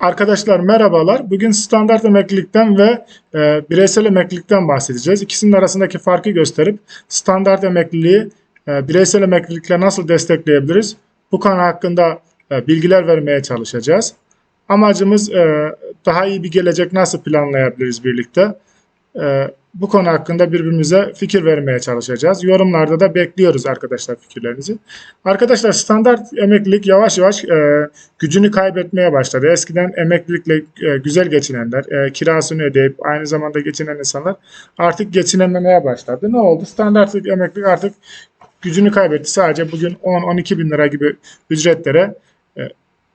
Arkadaşlar merhabalar. Bugün standart emeklilikten ve e, bireysel emeklilikten bahsedeceğiz. İkisinin arasındaki farkı gösterip standart emekliliği e, bireysel emeklilikle nasıl destekleyebiliriz? Bu konu hakkında e, bilgiler vermeye çalışacağız. Amacımız e, daha iyi bir gelecek nasıl planlayabiliriz birlikte? E, bu konu hakkında birbirimize fikir vermeye çalışacağız. Yorumlarda da bekliyoruz arkadaşlar fikirlerinizi. Arkadaşlar standart emeklilik yavaş yavaş e, gücünü kaybetmeye başladı. Eskiden emeklilikle e, güzel geçinenler, e, kirasını ödeyip aynı zamanda geçinen insanlar artık geçinememeye başladı. Ne oldu? Standart emeklilik artık gücünü kaybetti. Sadece bugün 10-12 bin lira gibi ücretlere e,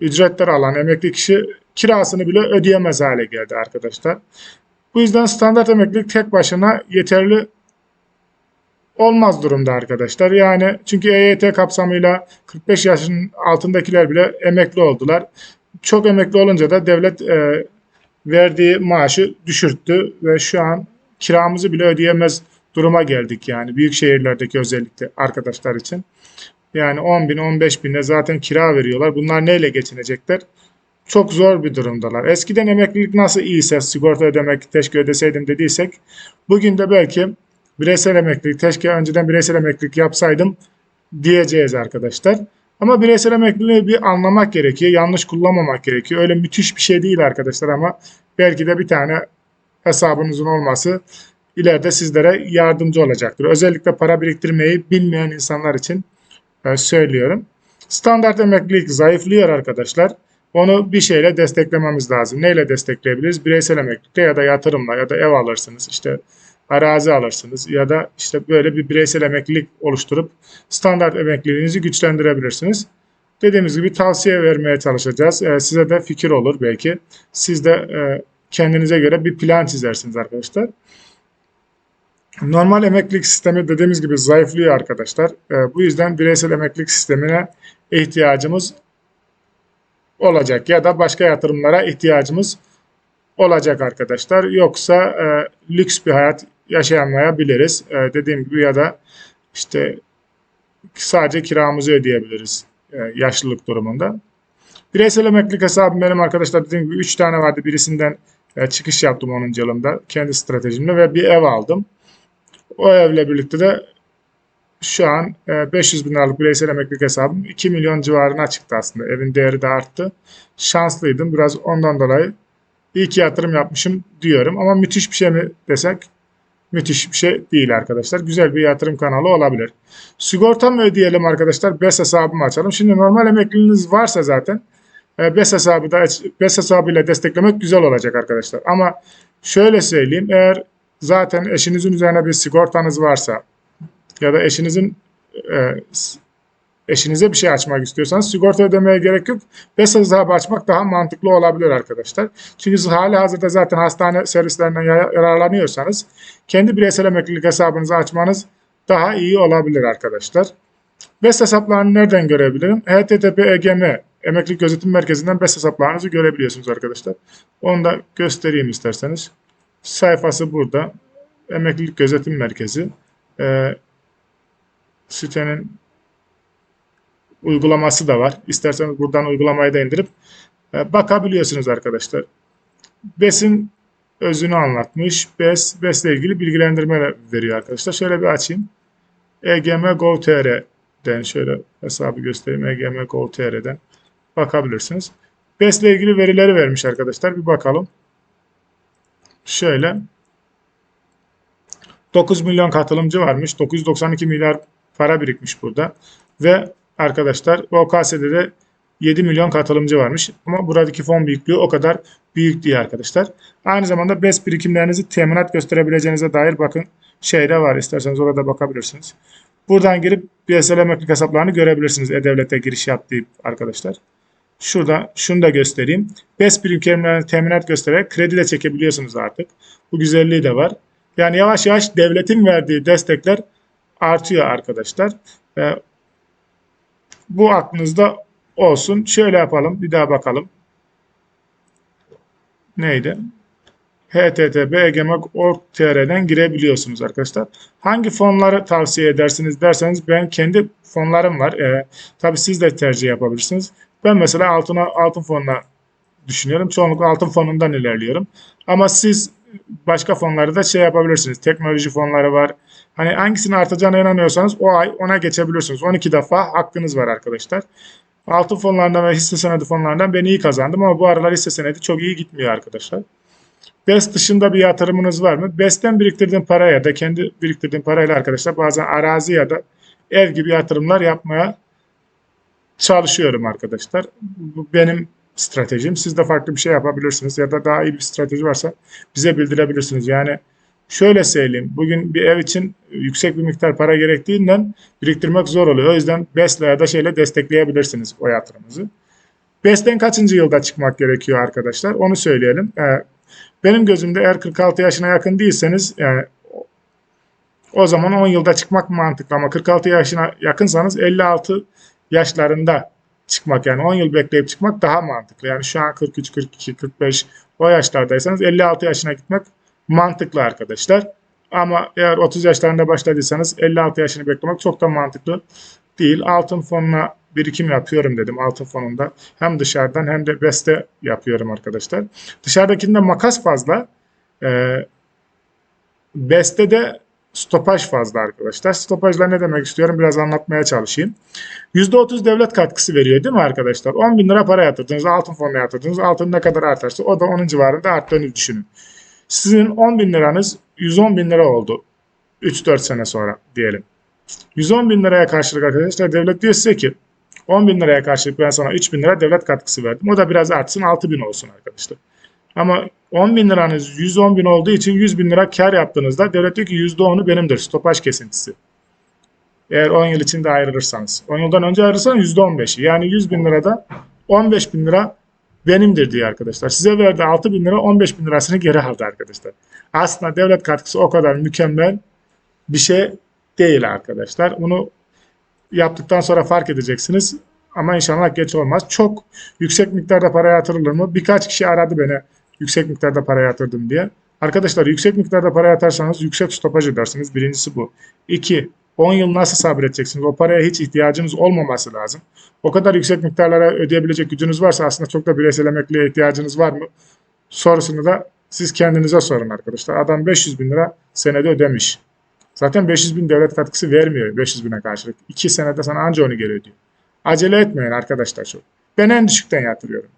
ücretler alan emekli kişi kirasını bile ödeyemez hale geldi arkadaşlar. Bu yüzden standart emeklilik tek başına yeterli olmaz durumda arkadaşlar. Yani çünkü EYT kapsamıyla 45 yaşın altındakiler bile emekli oldular. Çok emekli olunca da devlet e, verdiği maaşı düşürttü ve şu an kiramızı bile ödeyemez duruma geldik yani büyük şehirlerdeki özellikle arkadaşlar için. Yani 10 bin 15 bine zaten kira veriyorlar. Bunlar neyle geçinecekler? Çok zor bir durumdalar. Eskiden emeklilik nasıl iyiyse sigorta ödemek keşke ödeseydim dediysek bugün de belki bireysel emeklilik keşke önceden bireysel emeklilik yapsaydım diyeceğiz arkadaşlar. Ama bireysel emekliliği bir anlamak gerekiyor. Yanlış kullanmamak gerekiyor. Öyle müthiş bir şey değil arkadaşlar ama belki de bir tane hesabınızın olması ileride sizlere yardımcı olacaktır. Özellikle para biriktirmeyi bilmeyen insanlar için e, söylüyorum. Standart emeklilik zayıflıyor arkadaşlar. Onu bir şeyle desteklememiz lazım. Neyle destekleyebiliriz? Bireysel emeklilikle ya da yatırımla ya da ev alırsınız. işte arazi alırsınız ya da işte böyle bir bireysel emeklilik oluşturup standart emekliliğinizi güçlendirebilirsiniz. Dediğimiz gibi tavsiye vermeye çalışacağız. Ee, size de fikir olur belki. Siz de e, kendinize göre bir plan çizersiniz arkadaşlar. Normal emeklilik sistemi dediğimiz gibi zayıflıyor arkadaşlar. Ee, bu yüzden bireysel emeklilik sistemine ihtiyacımız olacak ya da başka yatırımlara ihtiyacımız olacak arkadaşlar. Yoksa e, lüks bir hayat yaşayamayabiliriz. E, dediğim gibi ya da işte sadece kiramızı ödeyebiliriz e, yaşlılık durumunda. Bireysel emeklilik hesabım benim arkadaşlar dediğim gibi 3 tane vardı. Birisinden e, çıkış yaptım 10. yılımda kendi stratejimle ve bir ev aldım. O evle birlikte de şu an e, 500 bin liralık bireysel emeklilik hesabım 2 milyon civarına çıktı aslında. Evin değeri de arttı. Şanslıydım. Biraz ondan dolayı iyi ki yatırım yapmışım diyorum. Ama müthiş bir şey mi desek müthiş bir şey değil arkadaşlar. Güzel bir yatırım kanalı olabilir. Sigorta mı ödeyelim arkadaşlar? BES hesabımı açalım. Şimdi normal emekliliğiniz varsa zaten e, BES hesabı da BES hesabıyla desteklemek güzel olacak arkadaşlar. Ama şöyle söyleyeyim. Eğer zaten eşinizin üzerine bir sigortanız varsa ya da eşinizin e, eşinize bir şey açmak istiyorsanız sigorta ödemeye gerek yok. BES hesabı açmak daha mantıklı olabilir arkadaşlar. Çünkü siz hali hazırda zaten hastane servislerinden yararlanıyorsanız kendi bireysel emeklilik hesabınızı açmanız daha iyi olabilir arkadaşlar. BES hesaplarını nereden görebilirim? HTTP EGM Emeklilik Gözetim Merkezi'nden BES hesaplarınızı görebiliyorsunuz arkadaşlar. Onu da göstereyim isterseniz. Sayfası burada. Emeklilik Gözetim Merkezi. Ee, sitenin uygulaması da var. İsterseniz buradan uygulamayı da indirip e, bakabiliyorsunuz arkadaşlar. BES'in özünü anlatmış. BES, BES ile ilgili bilgilendirme veriyor arkadaşlar. Şöyle bir açayım. EGM Gov.tr'den şöyle hesabı göstereyim. EGM Gov.tr'den bakabilirsiniz. BES ile ilgili verileri vermiş arkadaşlar. Bir bakalım. Şöyle 9 milyon katılımcı varmış. 992 milyar para birikmiş burada. Ve arkadaşlar OKS'de de 7 milyon katılımcı varmış. Ama buradaki fon büyüklüğü o kadar büyük değil arkadaşlar. Aynı zamanda BES birikimlerinizi teminat gösterebileceğinize dair bakın şeyde var. İsterseniz orada bakabilirsiniz. Buradan girip bireysel emeklilik hesaplarını görebilirsiniz. E-Devlet'e giriş yap arkadaşlar. Şurada şunu da göstereyim. BES birikimlerini teminat göstererek kredi de çekebiliyorsunuz artık. Bu güzelliği de var. Yani yavaş yavaş devletin verdiği destekler artıyor arkadaşlar. Ee, bu aklınızda olsun. Şöyle yapalım. Bir daha bakalım. Neydi? http egemek.org.tr'den girebiliyorsunuz arkadaşlar. Hangi fonları tavsiye edersiniz derseniz ben kendi fonlarım var. Ee, tabii siz de tercih yapabilirsiniz. Ben mesela altına, altın fonuna düşünüyorum. Çoğunlukla altın fonundan ilerliyorum. Ama siz başka fonları da şey yapabilirsiniz. Teknoloji fonları var. Hani hangisinin artacağına inanıyorsanız o ay ona geçebilirsiniz. 12 defa hakkınız var arkadaşlar. Altın fonlarından ve hisse senedi fonlarından ben iyi kazandım ama bu aralar hisse senedi çok iyi gitmiyor arkadaşlar. BES dışında bir yatırımınız var mı? BES'ten biriktirdiğim paraya ya da kendi biriktirdiğim parayla arkadaşlar bazen arazi ya da ev gibi yatırımlar yapmaya çalışıyorum arkadaşlar. Bu benim stratejim. Siz de farklı bir şey yapabilirsiniz ya da daha iyi bir strateji varsa bize bildirebilirsiniz. Yani şöyle söyleyeyim. Bugün bir ev için yüksek bir miktar para gerektiğinden biriktirmek zor oluyor. O yüzden BES'le ya da şeyle destekleyebilirsiniz o yatırımınızı. BES'ten kaçıncı yılda çıkmak gerekiyor arkadaşlar? Onu söyleyelim. Ee, benim gözümde eğer 46 yaşına yakın değilseniz yani o zaman 10 yılda çıkmak mantıklı ama 46 yaşına yakınsanız 56 yaşlarında çıkmak yani 10 yıl bekleyip çıkmak daha mantıklı. Yani şu an 43, 42, 45 o yaşlardaysanız 56 yaşına gitmek mantıklı arkadaşlar. Ama eğer 30 yaşlarında başladıysanız 56 yaşını beklemek çok da mantıklı değil. Altın fonuna birikim yapıyorum dedim altın fonunda. Hem dışarıdan hem de beste yapıyorum arkadaşlar. Dışarıdakinde makas fazla. Ee, beste de stopaj fazla arkadaşlar. Stopajla ne demek istiyorum biraz anlatmaya çalışayım. %30 devlet katkısı veriyor değil mi arkadaşlar? 10 bin lira para yatırdınız, altın fonuna yatırdınız. Altın ne kadar artarsa o da onun civarında arttığını düşünün. Sizin 10 bin liranız 110 bin lira oldu. 3-4 sene sonra diyelim. 110 bin liraya karşılık arkadaşlar devlet diyor size ki 10 bin liraya karşılık ben sana 3 bin lira devlet katkısı verdim. O da biraz artsın 6 bin olsun arkadaşlar. Ama 10 bin liranız 110 bin olduğu için 100 bin lira kar yaptığınızda devlet diyor ki %10'u benimdir stopaj kesintisi. Eğer 10 yıl içinde ayrılırsanız. 10 yıldan önce ayrılırsanız %15'i. Yani 100 bin lirada 15 bin lira benimdir diyor arkadaşlar. Size verdi 6 bin lira 15 bin lirasını geri aldı arkadaşlar. Aslında devlet katkısı o kadar mükemmel bir şey değil arkadaşlar. Bunu yaptıktan sonra fark edeceksiniz. Ama inşallah geç olmaz. Çok yüksek miktarda para yatırılır mı? Birkaç kişi aradı beni yüksek miktarda para yatırdım diye. Arkadaşlar yüksek miktarda para yatarsanız yüksek stopaj edersiniz. Birincisi bu. İki, 10 yıl nasıl sabredeceksiniz? O paraya hiç ihtiyacınız olmaması lazım. O kadar yüksek miktarlara ödeyebilecek gücünüz varsa aslında çok da bireysel emekliye ihtiyacınız var mı? Sorusunu da siz kendinize sorun arkadaşlar. Adam 500 bin lira senede ödemiş. Zaten 500 bin devlet katkısı vermiyor 500 bine karşılık. 2 senede sana anca onu geri ödüyor. Acele etmeyin arkadaşlar çok. Ben en düşükten yatırıyorum.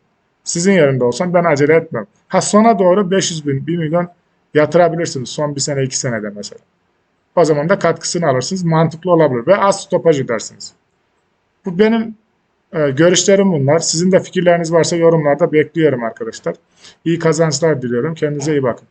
Sizin yerinde olsam ben acele etmem. Ha sona doğru 500 bin, 1 milyon yatırabilirsiniz. Son bir sene, iki senede mesela. O zaman da katkısını alırsınız. Mantıklı olabilir. Ve az stopaj ödersiniz. Bu benim e, görüşlerim bunlar. Sizin de fikirleriniz varsa yorumlarda bekliyorum arkadaşlar. İyi kazançlar diliyorum. Kendinize iyi bakın.